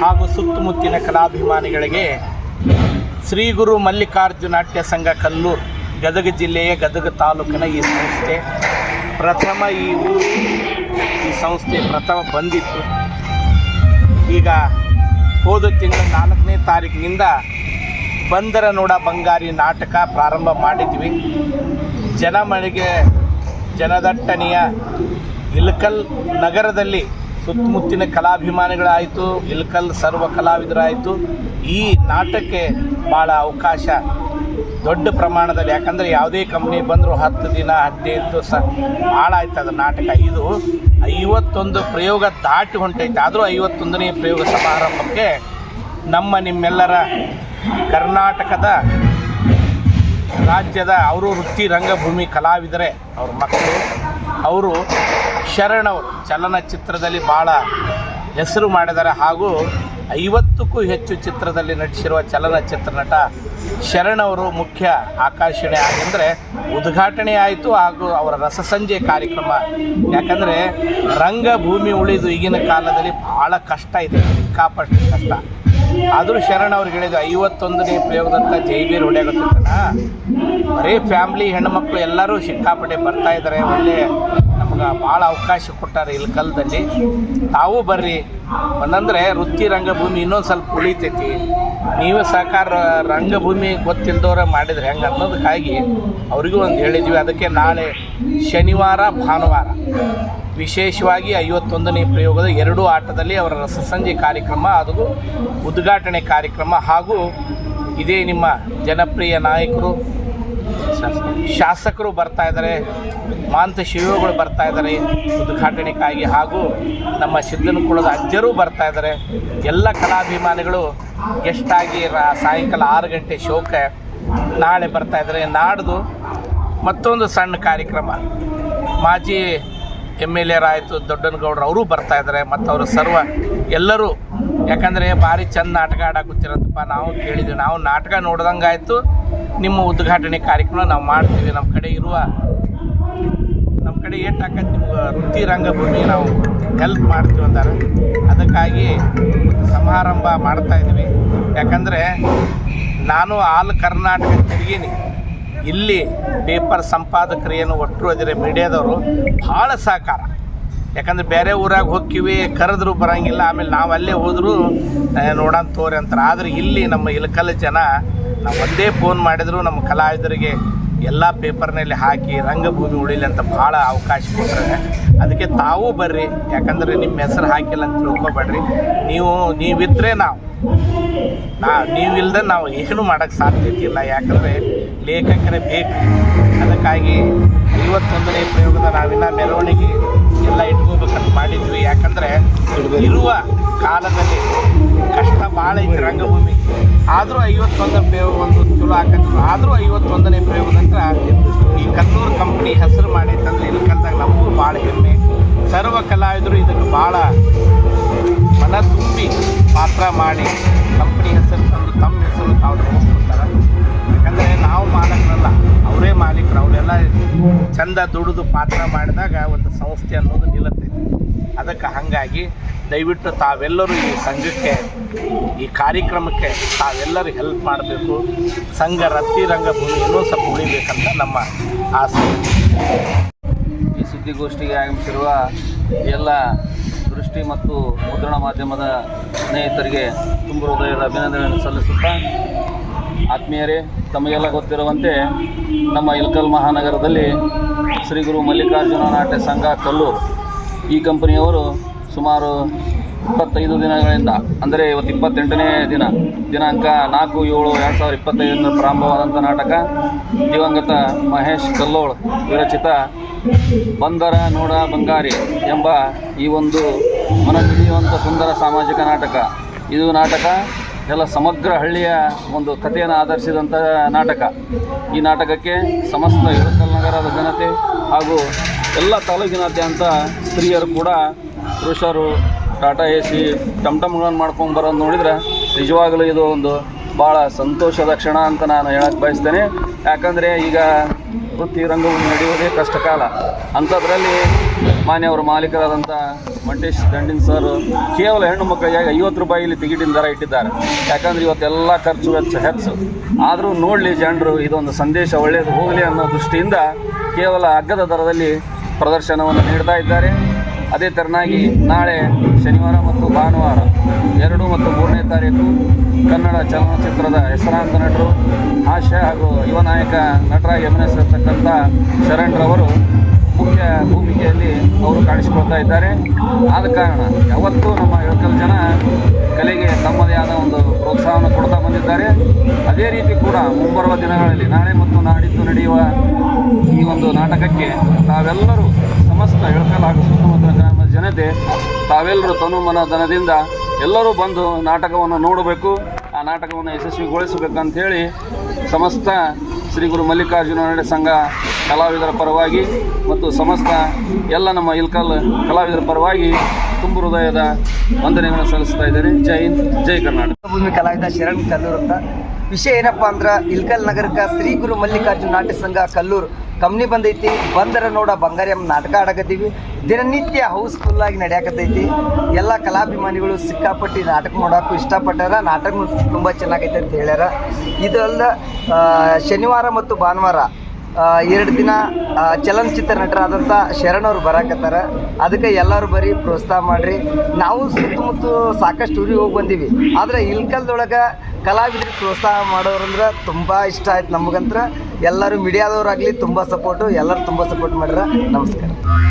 ಹಾಗೂ ಸುತ್ತಮುತ್ತಿನ ಕಲಾಭಿಮಾನಿಗಳಿಗೆ ಶ್ರೀ ಗುರು ಮಲ್ಲಿಕಾರ್ಜುನ ನಾಟ್ಯ ಸಂಘ ಕಲ್ಲೂರು, ಗದಗ ಜಿಲ್ಲೆಯ ಗದಗ ತಾಲೂಕಿನ ಈ ಸಂಸ್ಥೆ ಪ್ರಥಮ ಈ ಈ ಸಂಸ್ಥೆ ಪ್ರಥಮ ಬಂದಿತ್ತು. ಈಗ ಹೋದ ತಿಂಗಳ ನಾಲ್ಕನೇ ತಾರೀಕಿನಿಂದ ಬಂದರ ನೋಡ ಬಂಗಾರಿ ನಾಟಕ ಪ್ರಾರಂಭ ಮಾಡಿದ್ವಿ. ಜನಮಳಿಗೆ ಜನದಟ್ಟಣೆಯ ಇಲ್ಕಲ್ ನಗರದಲ್ಲಿ ಸುತ್ತಮುತ್ತಿನ ಕಲಾಭಿಮಾನಿಗಳಾಯಿತು, ಇಲ್ಕಲ್ ಸರ್ವ ಕಲಾವಿದರಾಯಿತು, ಈ ನಾಟಕಕ್ಕೆ ಭಾಳ ಅವಕಾಶ ದೊಡ್ಡ ಪ್ರಮಾಣದಲ್ಲಿ. ಯಾಕಂದರೆ ಯಾವುದೇ ಕಂಪ್ನಿ ಬಂದರೂ ಹತ್ತು ದಿನ, ಹದಿನೈದು ಸ ಭಾಳ ಆಯ್ತು ಅದು ನಾಟಕ. ಇದು ಐವತ್ತೊಂದು ಪ್ರಯೋಗ ದಾಟಿ ಹೊಂಟೈತೆ. ಆದರೂ ಐವತ್ತೊಂದನೇ ಪ್ರಯೋಗ ಸಮಾರಂಭಕ್ಕೆ ನಮ್ಮ ನಿಮ್ಮೆಲ್ಲರ ಕರ್ನಾಟಕದ ರಾಜ್ಯದ ಅವರು ವೃತ್ತಿ ರಂಗಭೂಮಿ ಕಲಾವಿದರೆ ಅವ್ರ ಮಕ್ಕಳು ಅವರು ಶರಣವರು ಚಲನಚಿತ್ರದಲ್ಲಿ ಭಾಳ ಹೆಸರು ಮಾಡಿದ್ದಾರೆ ಹಾಗೂ ಐವತ್ತಕ್ಕೂ ಹೆಚ್ಚು ಚಿತ್ರದಲ್ಲಿ ನಟಿಸಿರುವ ಚಲನಚಿತ್ರ ನಟ ಶರಣವರು ಮುಖ್ಯ ಆಕರ್ಷಣೆ ಅಂದರೆ ಉದ್ಘಾಟನೆ ಆಯಿತು ಹಾಗೂ ಅವರ ರಸಸಂಜೆ ಕಾರ್ಯಕ್ರಮ. ಯಾಕಂದರೆ ರಂಗಭೂಮಿ ಉಳಿದು ಈಗಿನ ಕಾಲದಲ್ಲಿ ಭಾಳ ಕಷ್ಟ ಇದೆ ಸಿಕ್ಕಾಪಟ್ಟು ಕಷ್ಟ. ಆದರೂ ಶರಣ್ ಅವ್ರಿಗೆ ಹೇಳಿದ್ರು ಐವತ್ತೊಂದನೇ ಪ್ರಯೋಗದಂಥ ಜೈಬೀರ್ ಹೊಡೆಯಾಗುತ್ತಣ್ಣ ಬರೀ ಫ್ಯಾಮ್ಲಿ, ಹೆಣ್ಮಕ್ಳು ಎಲ್ಲರೂ ಸಿಕ್ಕಾಪಟ್ಟೆ ಬರ್ತಾ ಇದ್ದಾರೆ ಒಳ್ಳೆ ನಮ್ಗೆ ಭಾಳ ಅವಕಾಶ ಕೊಟ್ಟಾರೆ ಇಲ್ಲಿ ಕಲ್ದಲ್ಲಿ. ತಾವು ಬರ್ರಿ. ಒಂದಂದ್ರೆ ವೃತ್ತಿ ರಂಗಭೂಮಿ ಇನ್ನೊಂದು ಸ್ವಲ್ಪ ಉಳಿತೈತಿ. ನೀವು ಸಹಕಾರ ರಂಗಭೂಮಿ ಗೊತ್ತಿಲ್ದವ್ರ ಮಾಡಿದ್ರೆ ಹೆಂಗೆ ಅನ್ನೋದಕ್ಕಾಗಿ ಅವರಿಗೂ ಒಂದು ಹೇಳಿದ್ವಿ. ಅದಕ್ಕೆ ನಾಳೆ ಶನಿವಾರ, ಭಾನುವಾರ ವಿಶೇಷವಾಗಿ ಐವತ್ತೊಂದನೇ ಪ್ರಯೋಗದ ಎರಡು ಆಟದಲ್ಲಿ ಅವರ ರಸಸಂಜೆ ಕಾರ್ಯಕ್ರಮ ಅದು ಉದ್ಘಾಟನೆ ಕಾರ್ಯಕ್ರಮ ಹಾಗೂ ಇದೇ ನಿಮ್ಮ ಜನಪ್ರಿಯ ನಾಯಕರು ಶಾಸಕರು ಬರ್ತಾ ಇದ್ದಾರೆ, ಮಾಂತ ಶಿವಗಳು ಬರ್ತಾ ಇದ್ದಾರೆ, ಉದ್ಘಾಟನೆಗಾಗಿ ಹಾಗೂ ನಮ್ಮ ಸಿದ್ದನಕುಳದ ಅಜ್ಜರು ಬರ್ತಾ ಇದ್ದಾರೆ. ಎಲ್ಲ ಕಲಾಭಿಮಾನಿಗಳು ಗೆಸ್ಟಾಗಿ ರಾ ಸಾಯಂಕಾಲ ಆರು ಗಂಟೆ ಶೋಕೆ ನಾಳೆ ಬರ್ತಾ ಇದ್ದಾರೆ. ನಾಡ್ದು ಮತ್ತೊಂದು ಸಣ್ಣ ಕಾರ್ಯಕ್ರಮ. ಮಾಜಿ ಎಂ ಎಲ್ ಎರಾಯಿತು ದೊಡ್ಡನಗೌಡರು ಅವರು ಬರ್ತಾ ಇದ್ದಾರೆ. ಮತ್ತು ಅವರು ಸರ್ವ ಎಲ್ಲರೂ, ಯಾಕಂದರೆ ಭಾರಿ ಚಂದ ನಾಟಕ ಆಡಾಕುತ್ತಿರಂತಪ್ಪ ನಾವು ಕೇಳಿದ್ವಿ, ನಾವು ನಾಟಕ ನೋಡ್ದಂಗೆ ನಿಮ್ಮ ಉದ್ಘಾಟನೆ ಕಾರ್ಯಕ್ರಮ ನಾವು ಮಾಡ್ತೀವಿ. ನಮ್ಮ ಕಡೆ ಇರುವ ನಮ್ಮ ಕಡೆ ಏಟಾಕತ್ತ ವೃತ್ತಿ ರಂಗಭೂಮಿ ನಾವು ಹೆಲ್ಪ್ ಮಾಡ್ತೀವಿ ಅಂತಾರೆ. ಅದಕ್ಕಾಗಿ ಸಮಾರಂಭ ಮಾಡ್ತಾ ಇದ್ದೀವಿ. ಯಾಕಂದರೆ ನಾನು ಆಲ್ ಕರ್ನಾಟಕ ತಿರುಗೀನಿ. ಇಲ್ಲಿ ಪೇಪರ್ ಸಂಪಾದಕರು ಏನು ಒಟ್ಟರು ಅದಿರೆ ಮೀಡಿಯಾದವರು ಭಾಳ ಸಹಕಾರ. ಯಾಕಂದ್ರೆ ಬೇರೆ ಊರಾಗ ಹೋಗ್ತೀವಿ ಕರೆದ್ರು ಬರಂಗಿಲ್ಲ. ಆಮೇಲೆ ನಾವು ಅಲ್ಲೇ ಹೋದರೂ ನೋಡೋಣ ತೋರಿ ಅಂತಾರೆ. ಆದರೆ ಇಲ್ಲಿ ನಮ್ಮ ಇಲಕಲ್ ಜನ ನಾವು ಒಂದೇ ಫೋನ್ ಮಾಡಿದ್ರು ನಮ್ಮ ಕಲಾವಿದರಿಗೆ ಎಲ್ಲ ಪೇಪರ್ನಲ್ಲಿ ಹಾಕಿ ರಂಗಭೂಮಿ ಉಳಿಲಿ ಅಂತ ಭಾಳ ಅವಕಾಶ ಕೊಟ್ಟರೆ ಅದಕ್ಕೆ ತಾವೂ ಬರ್ರಿ, ಯಾಕಂದರೆ ನಿಮ್ಮ ಹೆಸರು ಹಾಕಿಲ್ಲ ಅಂತ ತಿಳ್ಕೊಬೇಡ್ರಿ. ನೀವು, ನೀವಿದ್ರೆ ನಾವು, ನಾ, ನೀವಿಲ್ದೆ ನಾವು ಏನು ಮಾಡೋಕ್ಕೆ ಸಾಧ್ಯತೆ ಇಲ್ಲ ಯಾಕಂದರೆ ಲೇಖಕರೇ ಬೇಕು. ಅದಕ್ಕಾಗಿ ಐವತ್ತೊಂದನೇ ಪ್ರಯೋಗದ ನಾವಿನ್ನ ಮೆರವಣಿಗೆ ಎಲ್ಲ ಇಟ್ಕೋಬೇಕಂತ ಮಾಡಿದ್ವಿ. ಯಾಕಂದರೆ ಇರುವ ಕಾಲದಲ್ಲಿ ಕಷ್ಟ ಭಾಳ ಐತಿ ರಂಗಭೂಮಿ. ಆದರೂ ಐವತ್ತೊಂದನೇ ಪ್ರಯೋಗ ಒಂದು ಚಲೋ ಹಾಕಿದ್ರು ಆದರೂ ಐವತ್ತೊಂದನೇ ಪ್ರಯೋಗ ನಂತರ ಈ ಕನ್ನೂರು ಕಂಪ್ನಿ ಹೆಸರು ಮಾಡೈತಂದ್ರೆ ಇಲ್ಲಿ ಕಲ್ದಾಗ ನಮಗೂ ಭಾಳ ಹೆಮ್ಮೆ. ಸರ್ವ ಕಲಾವಿದರು ಇದಕ್ಕೆ ಭಾಳ ಮನ ತುಂಬಿ ಪಾತ್ರ ಮಾಡಿ ಕಂಪ್ನಿ ಹೆಸರು ತಂದು ತಮ್ಮ ಹೆಸರು ತಾವು ತಗೊಂಡ್ಬಿಡ್ತಾರೆ. ಯಾಕಂದರೆ ನಾವು ಮಾಲಕರಲ್ಲ, ಅವರೇ ಮಾಲೀಕರು, ಅವರೆಲ್ಲ ಚಂದ ದುಡಿದು ಪಾತ್ರ ಮಾಡಿದಾಗ ಒಂದು ಸಂಸ್ಥೆ ಅನ್ನೋದು ನಿಲ್ಲುತ್ತೈತಿ ಅದಕ್ಕೆ ಹಾಗಾಗಿ ದಯವಿಟ್ಟು ತಾವೆಲ್ಲರೂ ಈ ಸಂಘಕ್ಕೆ, ಈ ಕಾರ್ಯಕ್ರಮಕ್ಕೆ ತಾವೆಲ್ಲರೂ ಹೆಲ್ಪ್ ಮಾಡಬೇಕು. ಸಂಘ ರತ್ತಿ ರಂಗಭೂಮಿ ಇನ್ನೂ ಸ್ವಲ್ಪ ಉಳಿಬೇಕಂತ ನಮ್ಮ ಆಸೆ. ಈ ಸುದ್ದಿಗೋಷ್ಠಿಗೆ ಆಗಮಿಸಿರುವ ಎಲ್ಲ ದೃಷ್ಟಿ ಮತ್ತು ಮುದ್ರಣ ಮಾಧ್ಯಮದ ಸ್ನೇಹಿತರಿಗೆ ತುಂಬ ಹೃದಯದ ಅಭಿನಂದನೆಯನ್ನು ಸಲ್ಲಿಸುತ್ತಾ ಆತ್ಮೀಯರೇ, ತಮಗೆಲ್ಲ ಗೊತ್ತಿರುವಂತೆ ನಮ್ಮ ಇಲ್ಕಲ್ ಮಹಾನಗರದಲ್ಲಿ ಶ್ರೀ ಗುರು ಮಲ್ಲಿಕಾರ್ಜುನ ನಾಟ್ಯ ಸಂಘ ಕಲ್ಲು ಈ ಕಂಪನಿಯವರು ಸುಮಾರು ಇಪ್ಪತ್ತೈದು ದಿನಗಳಿಂದ, ಅಂದರೆ ಇವತ್ತು ಇಪ್ಪತ್ತೆಂಟನೇ ದಿನ, ದಿನಾಂಕ ನಾಲ್ಕು ಏಳು ಎರಡು ಸಾವಿರದ ಇಪ್ಪತ್ತೈದರಿಂದ ಪ್ರಾರಂಭವಾದಂಥ ನಾಟಕ ದಿವಂಗತ ಮಹೇಶ್ ಕಲ್ಲೋಳ್ ವಿರಚಿತ ಬಂದರ ನೋಡ ಬಂಗಾರಿ ಎಂಬ ಈ ಒಂದು ಮನಮಿಡಿಯುವಂಥ ಸುಂದರ ಸಾಮಾಜಿಕ ನಾಟಕ. ಇದು ನಾಟಕ ಎಲ್ಲ ಸಮಗ್ರ ಹಳ್ಳಿಯ ಒಂದು ಕಥೆಯನ್ನು ಆಧರಿಸಿದಂಥ ನಾಟಕ. ಈ ನಾಟಕಕ್ಕೆ ಸಮಸ್ತ ಹಿರಕಲ್ ನಗರದ ಜನತೆ ಹಾಗೂ ಎಲ್ಲ ತಾಲೂಕಿನಾದ್ಯಂತ ಸ್ತ್ರೀಯರು ಕೂಡ ಪುರುಷರು ಟಾಟಾ ಎ ಸಿ ಟಮ್ಟಮ್ಗಳನ್ನು ಮಾಡ್ಕೊಂಡು ಬರೋದು ನೋಡಿದ್ರೆ ನಿಜವಾಗಲೂ ಇದು ಒಂದು ಭಾಳ ಸಂತೋಷದ ಕ್ಷಣ ಅಂತ ನಾನು ಹೇಳಕ್ಕೆ ಬಯಸ್ತೇನೆ. ಯಾಕಂದರೆ ಈಗ ವೃತ್ತಿ ರಂಗವನ್ನು ನಡೆಯುವುದೇ ಕಷ್ಟಕಾಲ ಅಂಥದ್ರಲ್ಲಿ ಮಾನ್ಯವರು ಮಾಲೀಕರಾದಂಥ ಮಂಟೇಶ್ ದಂಡಿನ್ ಸರ್ ಕೇವಲ ಹೆಣ್ಣು ಮಕ್ಕಳಿಗಾಗಿ ಐವತ್ತು ರೂಪಾಯಿ ಇಲ್ಲಿ ಟಿಕೆಟಿನ ದರ ಇಟ್ಟಿದ್ದಾರೆ. ಯಾಕಂದರೆ ಇವತ್ತೆಲ್ಲ ಖರ್ಚು ವೆಚ್ಚ ಹೆಚ್ಚು. ಆದರೂ ನೋಡಲಿ ಜನರು, ಇದೊಂದು ಸಂದೇಶ ಒಳ್ಳೆಯದು ಹೋಗಲಿ ಅನ್ನೋ ದೃಷ್ಟಿಯಿಂದ ಕೇವಲ ಅಗ್ಗದ ದರದಲ್ಲಿ ಪ್ರದರ್ಶನವನ್ನು ನೀಡ್ತಾ ಇದ್ದಾರೆ. ಅದೇ ತೆರನಾಗಿ ನಾಳೆ ಶನಿವಾರ ಮತ್ತು ಭಾನುವಾರ ಎರಡು ಮತ್ತು ಮೂರನೇ ತಾರೀಕು ಕನ್ನಡ ಚಲನಚಿತ್ರದ ಹೆಸರಾಂತ ನಟರು, ಆಶಾ ಹಾಗೂ ಯುವ ನಾಯಕ ನಟರಾಗಿ ಅಭಿನಯಿಸಿರ್ತಕ್ಕಂಥ ಶರಣ್ರವರು ಮುಖ್ಯ ಭೂಮಿಕೆಯಲ್ಲಿ ಅವರು ಕಾಣಿಸಿಕೊಳ್ತಾ ಇದ್ದಾರೆ. ಆದ ಕಾರಣ ಯಾವತ್ತೂ ನಮ್ಮ ಇಳಕಲ್ ಜನ ಕಲೆಗೆ ತಮ್ಮದೇ ಆದ ಒಂದು ಪ್ರೋತ್ಸಾಹವನ್ನು ಕೊಡ್ತಾ ಬಂದಿದ್ದಾರೆ. ಅದೇ ರೀತಿ ಕೂಡ ಮುಂಬರುವ ದಿನಗಳಲ್ಲಿ ನಾಳೆ ಮತ್ತು ನಾಡಿದ್ದು ನಡೆಯುವ ಈ ಒಂದು ನಾಟಕಕ್ಕೆ ತಾವೆಲ್ಲರೂ ಸಮಸ್ತ ಇಳಕಲ್ ಹಾಗೂ ಸುತ್ತಮುತ್ತಲ ಗ್ರಾಮದ ಜನತೆ, ತಾವೆಲ್ಲರೂ ತನು ಮನ ಧನದಿಂದ ಎಲ್ಲರೂ ಬಂದು ನಾಟಕವನ್ನು ನೋಡಬೇಕು. ಆ ನಾಟಕವನ್ನು ಯಶಸ್ವಿಗೊಳಿಸಬೇಕಂತ ಹೇಳಿ ಸಮಸ್ತ ಶ್ರೀ ಗುರು ಮಲ್ಲಿಕಾರ್ಜುನ ಸಂಘ ಕಲಾವಿದರ ಪರವಾಗಿ ಮತ್ತು ಸಮಸ್ತ ಎಲ್ಲ ನಮ್ಮ ಇಲ್ಕಲ್ ಕಲಾವಿದರ ಪರವಾಗಿ ತುಂಬು ಹೃದಯದ ವಂದನೆಗಳನ್ನು ಸಲ್ಲಿಸ್ತಾ ಇದ್ದೇನೆ. ಜೈ ಹಿಂದ್, ಜೈ ಕರ್ನಾಟಕ. ಭೂಮಿ ಕಲಾವಿದ ಶರಣ್ ಕಲ್ಲೂರು ಅಂತ. ವಿಷಯ ಏನಪ್ಪ ಅಂದ್ರೆ ಇಲ್ಕಲ್ ನಗರಕ್ಕೆ ಶ್ರೀ ಗುರು ಮಲ್ಲಿಕಾರ್ಜುನ ನಾಟ್ಯ ಸಂಘ ಕಲ್ಲೂರು. ಕಂಪ್ನಿ ಬಂದೈತಿ, ಬಂದರ ನೋಡ ಬಂಗಾರಿ ಎಂಬ ನಾಟಕ ಆಡಕತ್ತೀವಿ. ದಿನನಿತ್ಯ ಹೌಸ್ಫುಲ್ ಆಗಿ ನಡೆಯಕತ್ತೈತಿ. ಎಲ್ಲ ಕಲಾಭಿಮಾನಿಗಳು ಸಿಕ್ಕಾಪಟ್ಟಿ ನಾಟಕ ನೋಡೋಕ್ಕೂ ಇಷ್ಟಪಟ್ಟಾರ. ನಾಟಕ ತುಂಬ ಚೆನ್ನಾಗೈತೆ ಅಂತ ಹೇಳ್ಯಾರ. ಇದಲ್ಲ ಶನಿವಾರ ಮತ್ತು ಭಾನುವಾರ ಎರಡು ದಿನ ಚಲನಚಿತ್ರ ನಟರಾದಂಥ ಶರಣವ್ರು ಬರಾಕತ್ತಾರ. ಅದಕ್ಕೆ ಎಲ್ಲರೂ ಬರೀ ಪ್ರೋತ್ಸಾಹ ಮಾಡಿರಿ. ನಾವು ಸುತ್ತಮುತ್ತ ಸಾಕಷ್ಟು ಊರಿಗೆ ಹೋಗಿ ಬಂದೀವಿ. ಆದರೆ ಇಲ್ಕಲ್ದೊಳಗೆ ಕಲಾವಿದರಿಗೆ ಪ್ರೋತ್ಸಾಹ ಮಾಡೋರಂದ್ರೆ ತುಂಬ ಇಷ್ಟ ಆಯ್ತು ನಮಗಂತ್ರ. ಎಲ್ಲರೂ ಮೀಡಿಯಾದವ್ರಾಗಲಿ ತುಂಬ ಸಪೋರ್ಟು ಎಲ್ಲರೂ ತುಂಬ ಸಪೋರ್ಟ್ ಮಾಡ್ಯಾರ ನಮಸ್ಕಾರ.